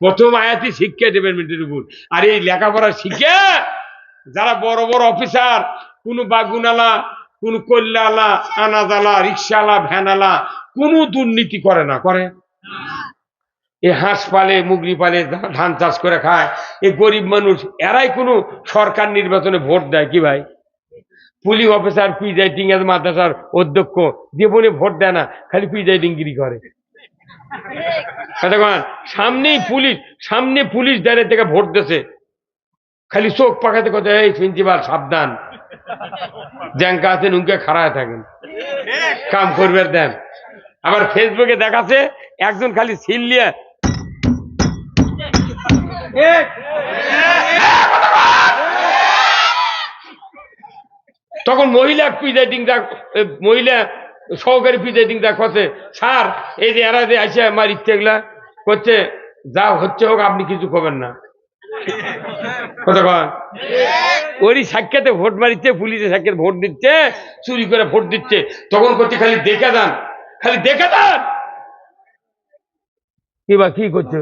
প্রথম আয়াতি শিক্ষা দেবেন মেয়েটির উপর। আর এই লেখাপড়া শিক্ষা যারা বড় বড় অফিসার, কোনো বাগুনালা, কোন কল্যালা, আনাজালা রিক্সালা ভ্যানালা, কোনো দুর্নীতি করে না, করে। এ হাঁস পালে মুগরি পালে ধান চাষ করে খায়, এ গরিব মানুষ, এরাই কোনো সরকার নির্বাচনে ভোট দেয় কি ভাই? পুলিশ অফিসার প্রিজাইডিং এর মাদ্রাসার অধ্যক্ষ জীবনে ভোট দেয় না, খালি প্রিজাইডিংগিরি করে। কতক্ষণ সামনেই পুলিশ, সামনে পুলিশ দাঁড়িয়ে থেকে ভোট দিছে। খালি চোখ পাকাতে কথা, এই প্রিন্সিপাল সাবধান। জ্যাঙ্কা আছেন উনকে খাড়ায় থাকেন। কাম করবে, দেন। আবার ফেসবুকে দেখাচ্ছে, একজন খালি সিল্লিয়া তখন মহিলা প্রিজাইডিং মহিলা সহকারী প্রিজাইডিং দা করছে স্যার, এই যে এরা যে আসে আমার ইচ্ছে এগুলা করছে, যা হচ্ছে হোক, আপনি কিছু করবেন না। ওরই সাক্ষাতে ভোট মারিচ্ছে পুলিশে সাক্ষাৎ ভোট দিচ্ছে, চুরি করে ভোট দিচ্ছে, তখন করছে খালি দেখে দেন খালি দেখে দেন কি বা, কি করছে?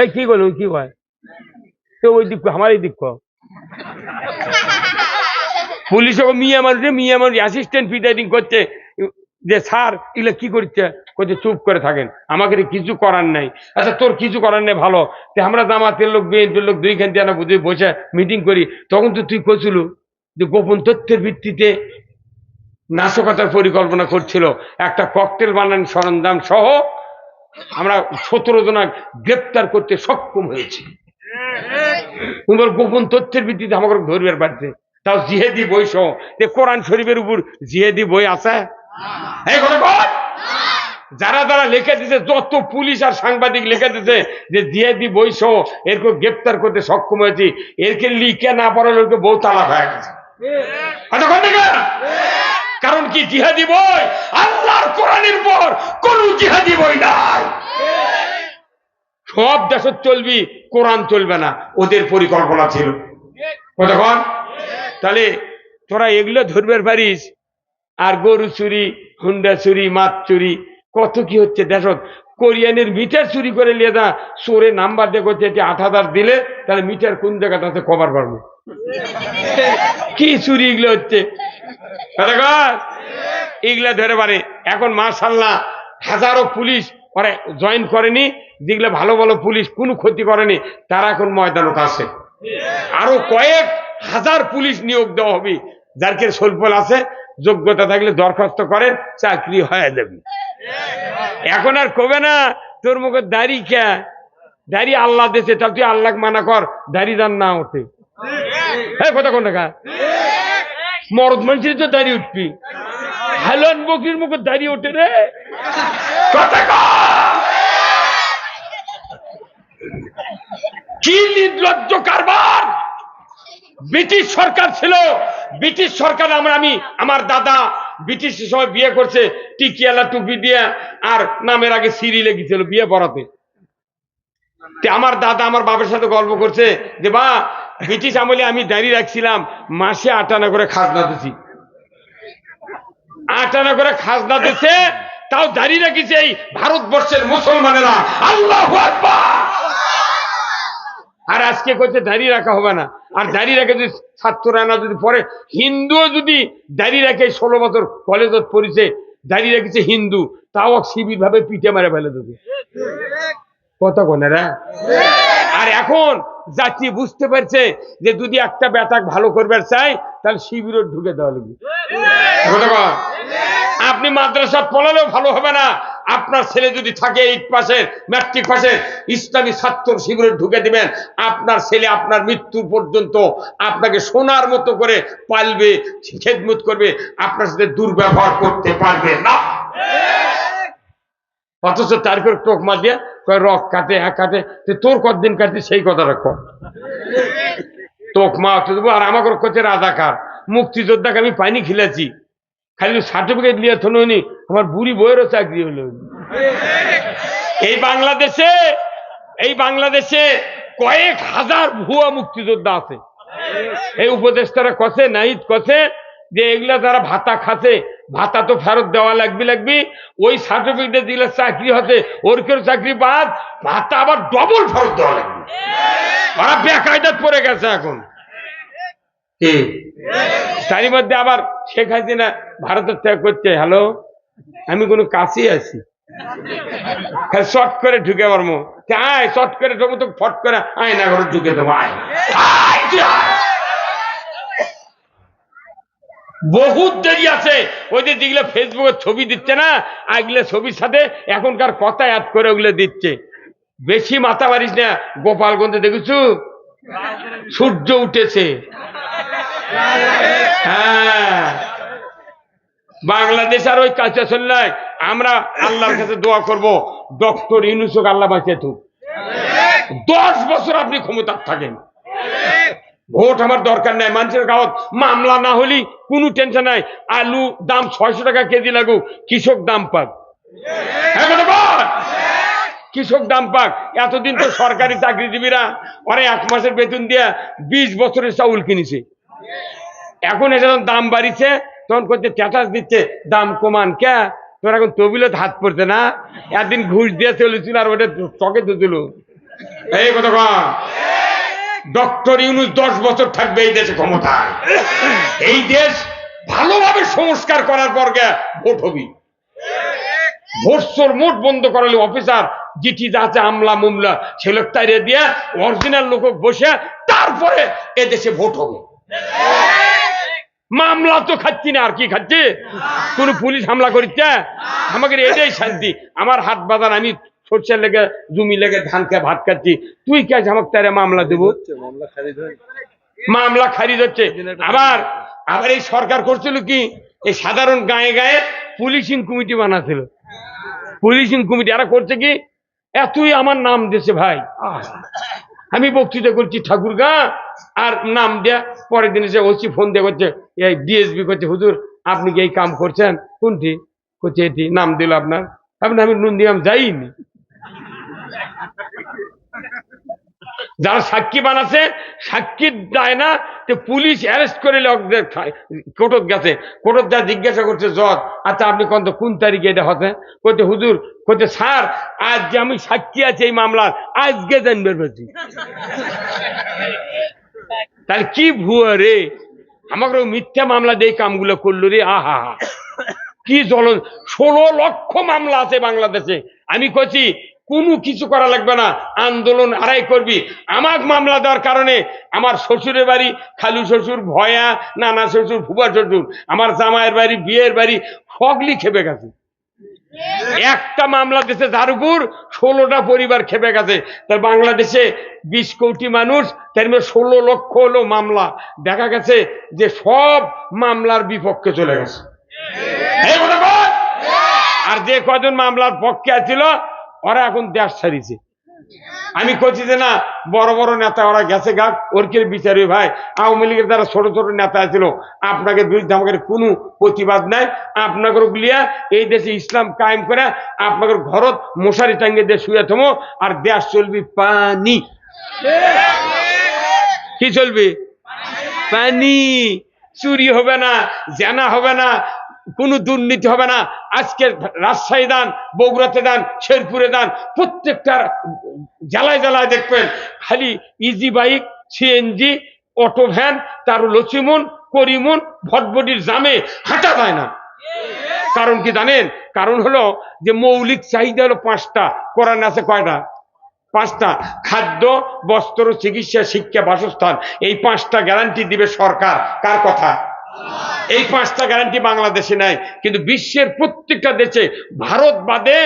এই কি করল, কি হয় তো ওই দিক আমার এই দিক কর। পুলিশ ওকে মিয়া মানুষ মিয়া মানুষ অ্যাসিস্ট্যান্ট প্রিজাইডিং করছে। যে স্যার এগুলো কি করছে? করছে চুপ করে থাকেন। আমাকে কিছু করার নাই। আচ্ছা তোর কিছু করার নেই ভালো। তে আমরা জামাতের লোক বিএনপির লোক দুইখান দিয়ে বুঝে বসে মিটিং করি। তখন তো তুই করছিল যে গোপন তথ্যের ভিত্তিতে নাশকতার পরিকল্পনা করছিল। একটা ককটেল বানান সরঞ্জাম সহ আমরা সতেরো জনা গ্রেপ্তার করতে সক্ষম হয়েছি। তোমার গোপন তথ্যের ভিত্তিতে আমাকে ধরবার পারছে তাও জিহেদি বই সহ। কোরআন শরীফের উপর জিহেদি বই আছে। যারা যারা লিখে দিছে, যত পুলিশ আর সাংবাদিক লিখে দিছে যে জিহেদি বই সহ এরকে গ্রেপ্তার করতে সক্ষম হয়েছি, এরকে লিখে না পড়ালে ওরকে বউ তালাক হয়ে গেছে? কারণ কি জিহাদি বই? আল্লাহর কোরআনের পর কোন জিহাদি বই নাই। সব দেশত চলবি, কোরআন চলবে না। ওদের পরিকল্পনা ছিল। কতক্ষণ তাহলে তোরা এগুলো ধরবার পারিস। আর গরু চুরি হুন্ডা চুরি, মাছ চুরি, কত কি হচ্ছে দেশত কোরিয়ানের মিটার চুরি করে নিয়ে যা, চোরে নাম্বার দেখো এটি আট হাজার দিলে, তাহলে মিটার কোন জায়গাটা আছে কভার পারব কি চুরি এগুলো হচ্ছে? এগুলা ধরে পারে। এখন মাশাল্লাহ হাজারো পুলিশ ওরা জয়েন করেনি, যেগুলো ভালো ভালো পুলিশ কোনো ক্ষতি করেনি, তারা এখন ময়দানত আছে। আরও কয়েক হাজার পুলিশ নিয়োগ দেওয়া হবে। যার কে স্বল্পল আছে, যোগ্যতা থাকলে দরখাস্ত করেন, চাকরি হয়ে যাবে। এখন আর কবে না? তোর মুখে দাড়ি কে? দাড়ি আল্লাহ দেশে তা তুই আল্লাহ মানা কর, দাড়ি দান না ওঠে। কথা কোন টাকা মরদ মানুষের তো দাঁড়িয়ে উঠবি। হালন বকরির মুখে দাঁড়িয়ে ওঠে রে। কি নির্লজ্জ কারবার! ব্রিটিশ সরকার ছিল। ব্রিটিশ সরকার আমরা, আমি, আমার দাদা ব্রিটিশের সময় বিয়ে করছে টিকিয়ালা টুপি দিয়ে, আর নামের আগে সিঁড়ি লেগেছিল বিয়ে পড়াতে। আমার দাদা আমার বাবার সাথে গল্প করছে যে, বা, ব্রিটিশ আমলে আমি দাঁড়িয়ে রাখছিলাম, মাসে আটানা করে খাজনা দিছি। আটানা করে খাজনা দিচ্ছে তাও দাঁড়িয়ে রেখেছে এই ভারতবর্ষের মুসলমানেরা। আল্লাহ আর আজকে করছে দাঁড়িয়ে রাখা হবে না। আর দাঁড়িয়ে রেখে যদি ছাত্ররা না যদি পরে হিন্দুও যদি দাঁড়িয়ে রাখে, ষোলো বছর কলেজত পড়িছে দাঁড়িয়ে রেখেছে হিন্দু, তাও শিবির ভাবে পিঠে মারে ফেলে দেবে। কত কোনেরা আর এখন জাতি বুঝতে পারছে যে যদি একটা বেটাক ভালো করবার চাই, তাহলে শিবিরও ঢুকে দেওয়া লাগবে। কথা আপনি মাদ্রাসা পড়ালেও ভালো হবে না। আপনার ছেলে যদি থাকে এইট পাশে ম্যাট্রিক পাশে ইসলামী ছাত্র শিবিরে ঢুকে দিবেন। আপনার ছেলে আপনার মৃত্যু পর্যন্ত আপনাকে সোনার মতো করে পালবে, খেদমত করবে, আপনার সাথে দুর্ব্যবহার করতে পারবে না। অথচ তার করে টোকমা দিয়ে কয়, রক কাটে হ্যাঁ কাটে তোর কতদিন কাটে, সেই কথাটা কর তোকমা অত দেবো, আর আমাকে করছে রাজাকার, মুক্তিযোদ্ধাকে আমি পানি খিলেছি। খালি সার্টিফিকেট নিয়ে থনি আমার বুড়ি বইয়েরও চাকরি হলো। এই বাংলাদেশে এই বাংলাদেশে কয়েক হাজার ভুয়া মুক্তিযোদ্ধা আছে। এই উপদেষ্টারা কছে নাহিদ কছে যে এগুলা যারা ভাতা খাচ্ছে ভাতা তো ফেরত দেওয়া লাগবে লাগবি। ওই সার্টিফিকেট দিলে চাকরি হতে ওর কেউ চাকরি বাদ ভাতা আবার ডবল ফেরত দেওয়া লাগবে। ওরা বেকায়দাত পড়ে গেছে এখন। তারই মধ্যে আবার শেখ হাসিনা ভারতের ত্যাগ করছে। হ্যালো? আমি কোনো কাছেই আছি। করে ঢুকে আয় করে ঢুকবো তো ফট করে আয়, না করে ঢুকে দেবো, আয়। বহুত দেরি আছে। ওই যে যেগুলো ফেসবুকে ছবি দিচ্ছে না, আগলে ছবির সাথে এখনকার কথা অ্যাড করে ওগুলো দিচ্ছে। বেশি মাথা মারিস না, গোপালগঞ্জে দেখেছু? সূর্য উঠেছে। হ্যাঁ। বাংলাদেশ আর ওই কাছে চললাই আমরা আল্লাহর কাছে দোয়া করব, ডক্টর ইউনুসুক আল্লাহ বাঁচিয়ে থুক দশ বছর আপনি ক্ষমতা থাকেন। ভোট আমার দরকার নাই, মানুষের গাঁত মামলা না হলি কোনো টেনশন নাই। আলু দাম ছয়শো টাকা কেজি লাগুক, কৃষক দাম পাক। হ্যাঁ? কৃষক দাম পাক। এতদিন তো সরকারি চাকরিজীবীরা ওরা এক মাসের বেতন দিয়ে বিশ বছরের চাউল কিনেছে। এখন এটা দাম বাড়িছে তখন করতে স্ট্যাটাস দিচ্ছে, দাম কমান কে তোর এখন তবিলত হাত পড়ছে না? একদিন ঘুষ দিয়ে চলেছিল আর ওটা চকে দিল এই কথা ডক্টর ইউনুস দশ বছর থাকবে এই দেশে ক্ষমতায়। এই দেশ ভালোভাবে সংস্কার করার পর গে ভোট হবি। ভোটসোর মোট বন্ধ করালে অফিসার জিটি যা আছে, আমলা মুমলা ছেলের তাইরে দিয়ে অরিজিনাল লোক বসে, তারপরে এ দেশে ভোট হবে। মামলা তো খাচ্ছি না, আর কি খাচ্ছি? কোন পুলিশ হামলা করিচ্ছে? আমাকে এটাই শান্তি। আমার হাত বাজার আমি সরষের লেগে, জমি লেগে ধান খেয়ে ভাত খাচ্ছি। তুই কে আমাকে তারে মামলা দেবো? মামলা খারিজ হচ্ছে। আবার আবার এই সরকার করছিল কি? এই সাধারণ গায়ে গায়ে পুলিশিং কমিটি বানাছিল। পুলিশিং কমিটি এরা করছে কি? এতই আমার নাম দিয়েছে ভাই! আমি বক্তৃতা করছি ঠাকুর গা আর নাম দেয়া পরের দিন এসে ওসি ফোন দিয়ে করছে এই ডিএসবি করছে, হুজুর, আপনি কি এই কাম করছেন? কোনটি? করছে এটি, নাম দিল আপনার। আপনি, আমি নুন দিলাম যাইনি। যারা সাক্ষী বানাচ্ছে সাক্ষী দেয় না, তো পুলিশ অ্যারেস্ট করে লোকদের খায়। গেছে। কোর্টত যা জিজ্ঞাসা করছে, জজ আচ্ছা আপনি কত কোন তারিখে এটা হতে? কইতে, হুজুর, কইতে, স্যার আজ যে আমি সাক্ষী আছি এই মামলার। আজকে জানবে পারছি তাহলে কি ভুয়া রে? আমাকে মিথ্যা মামলা দিয়ে কামগুলো করল রে, আহা কি জ্বলন ষোলো লক্ষ মামলা আছে বাংলাদেশে। আমি কছি কোনো কিছু করা লাগবে না। আন্দোলন আড়াই করবি। আমার মামলা দেওয়ার কারণে আমার শ্বশুরের বাড়ি খালু শ্বশুর, ভয়া, নানা শ্বশুর ফুবা শ্বশুর, আমার জামাইয়ের বাড়ি, বিয়ের বাড়ি সকলি খেপে গেছে। একটা মামলা দেশে ঝাড়ুপুর ষোলোটা পরিবার খেপে গেছে। তার বাংলাদেশে বিশ কোটি মানুষ, তার মধ্যে ষোলো লক্ষ হলো মামলা। দেখা গেছে যে সব মামলার বিপক্ষে চলে গেছে। আর যে কজন মামলার পক্ষে আছিল ওরা এখন দেশ ছাড়িছে আমি কইছি যে না, বড় বড় নেতা ওরা গেছে গা ওর কি বিচারই ভাই, আওয়ামী লীগের যারা ছোট ছোট নেতা ছিল আপনাকে বিরুদ্ধে আমাদের কোনো প্রতিবাদ নাই। আপনাকে গুলিয়া এই দেশে ইসলাম কায়েম করে আপনাদের ঘরত মশারি টাঙ্গে দিয়ে শুয়ে থমো আর দেশ চলবি পানি। কি চলবে? পানি। চুরি হবে না, জানা হবে না কোনো দুর্নীতি হবে না। আজকে রাজশাহী দান, বগুড়াতে দান, শেরপুরে দান, প্রত্যেকটা জেলায় জেলায় দেখবেন। খালি easy bike CNG auto van তার লচিমন, করিমন ভটভটির জামে হাঁটা যায় না। কারণ কি জানেন? কারণ হলো যে মৌলিক চাহিদা হলো পাঁচটা। কোরআন আছে কয়টা? পাঁচটা। খাদ্য, বস্ত্র, চিকিৎসা, শিক্ষা, বাসস্থান। এই পাঁচটা গ্যারান্টি দিবে সরকার। কার কথা? এই পাঁচটা গ্যারান্টি বাংলাদেশে নাই। কিন্তু বিশ্বের প্রত্যেকটা দেশে, ভারত বাদে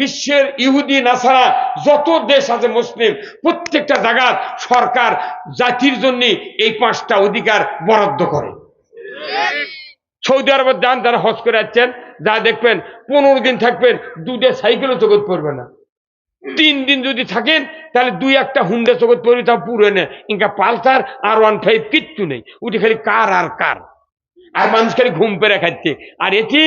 বিশ্বের ইহুদি, নাসারা, যত দেশ আছে মুসলিম, প্রত্যেকটা জায়গার সরকার জাতির জন্য এই পাঁচটা অধিকার বরাদ্দ করে। সৌদি আরবের যান যারা হজ করে যাচ্ছেন, যা দেখবেন, পনেরো দিন থাকবেন দুটো সাইকেলও জগৎ পড়বে না। তিন দিন যদি থাকেন, তাহলে দুই একটা হুন্ডা জগৎ পড়বে তা পুরো নেই ইনকা পালসার আর ওয়ান ফাইভ কিচ্ছু নেই। উঠে খালি কার আর কার। আর মানুষকে ঘুম পেরে খাচ্ছে। আর এটি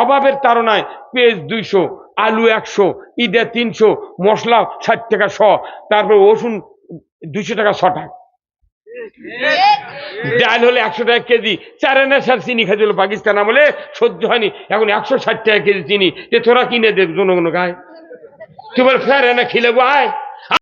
অভাবের তাড়নায় পেঁয়াজ দুইশো, আলু একশো, ইদে তিনশো, মশলা ষাট টাকা শ, তারপর রসুন দুইশো টাকা ছ টাকা। ডাল হলে একশো টাকা কেজি, চার আনা সার চিনি খাইছিল পাকিস্তান আমলে, সহ্য হয়নি। এখন একশো ষাট টাকা কেজি চিনি, যে তোরা কিনে দেব জনগণ গায়ে। বল ফের এনে খিলে আয়।